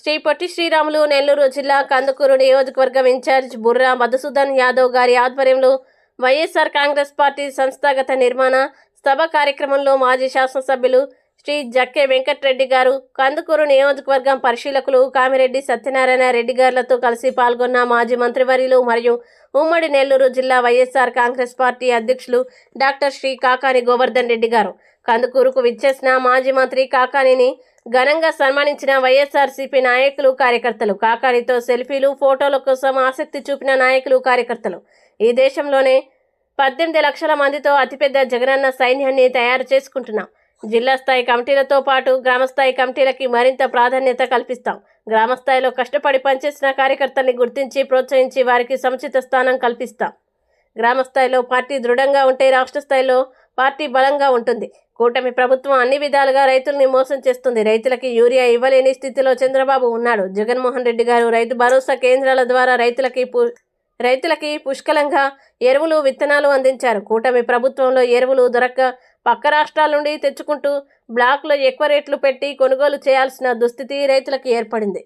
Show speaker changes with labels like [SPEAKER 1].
[SPEAKER 1] శ్రీ పొట్టి శ్రీరాములు నెల్లూరు జిల్లా కందుకూరు నియోజకవర్గం ఇన్ఛార్జ్ బుర్రా మధుసూదన్ యాదవ్ గారి ఆధ్వర్యంలో వైఎస్ఆర్ కాంగ్రెస్ పార్టీ సంస్థాగత నిర్మాణ సభ కార్యక్రమంలో మాజీ శాసనసభ్యులు శ్రీ జక్కే వెంకట్రెడ్డి గారు కందుకూరు నియోజకవర్గం పరిశీలకులు కామిరెడ్డి సత్యనారాయణ రెడ్డి గారులతో కలిసి పాల్గొన్న మాజీ మంత్రివర్యులు మరియు ఉమ్మడి నెల్లూరు జిల్లా వైఎస్ఆర్ కాంగ్రెస్ పార్టీ అధ్యక్షులు డాక్టర్ శ్రీ కాకాని గోవర్ధన్ రెడ్డి గారు. కందుకూరుకు విచ్చేసిన మాజీ మంత్రి కాకానిని ఘనంగా సన్మానించిన వైఎస్ఆర్సీపీ నాయకులు కార్యకర్తలు. కాకానితో సెల్ఫీలు ఫోటోల కోసం ఆసక్తి చూపిన నాయకులు కార్యకర్తలు. ఈ దేశంలోనే పద్దెనిమిది లక్షల మందితో అతిపెద్ద జగనన్న సైన్యాన్ని తయారు చేసుకుంటున్నాం. జిల్లా స్థాయి కమిటీలతో పాటు గ్రామస్థాయి కమిటీలకి మరింత ప్రాధాన్యత కల్పిస్తాం. గ్రామస్థాయిలో కష్టపడి పనిచేసిన కార్యకర్తల్ని గుర్తించి ప్రోత్సహించి వారికి సముచిత స్థానం కల్పిస్తాం. గ్రామస్థాయిలో పార్టీ దృఢంగా ఉంటే రాష్ట్ర స్థాయిలో పార్టీ బలంగా ఉంటుంది. కూటమి ప్రభుత్వం అన్ని విధాలుగా రైతుల్ని మోసం చేస్తుంది. రైతులకి యూరియా ఇవ్వలేని స్థితిలో చంద్రబాబు ఉన్నాడు. జగన్మోహన్ రెడ్డి గారు రైతు భరోసా కేంద్రాల ద్వారా రైతులకి రైతులకి పుష్కలంగా ఎరువులు విత్తనాలు అందించారు. కూటమి ప్రభుత్వంలో ఎరువులు దొరక్క పక్క రాష్ట్రాల నుండి తెచ్చుకుంటూ బ్లాక్లో ఎక్కువ రేట్లు పెట్టి కొనుగోలు చేయాల్సిన దుస్థితి రైతులకు ఏర్పడింది.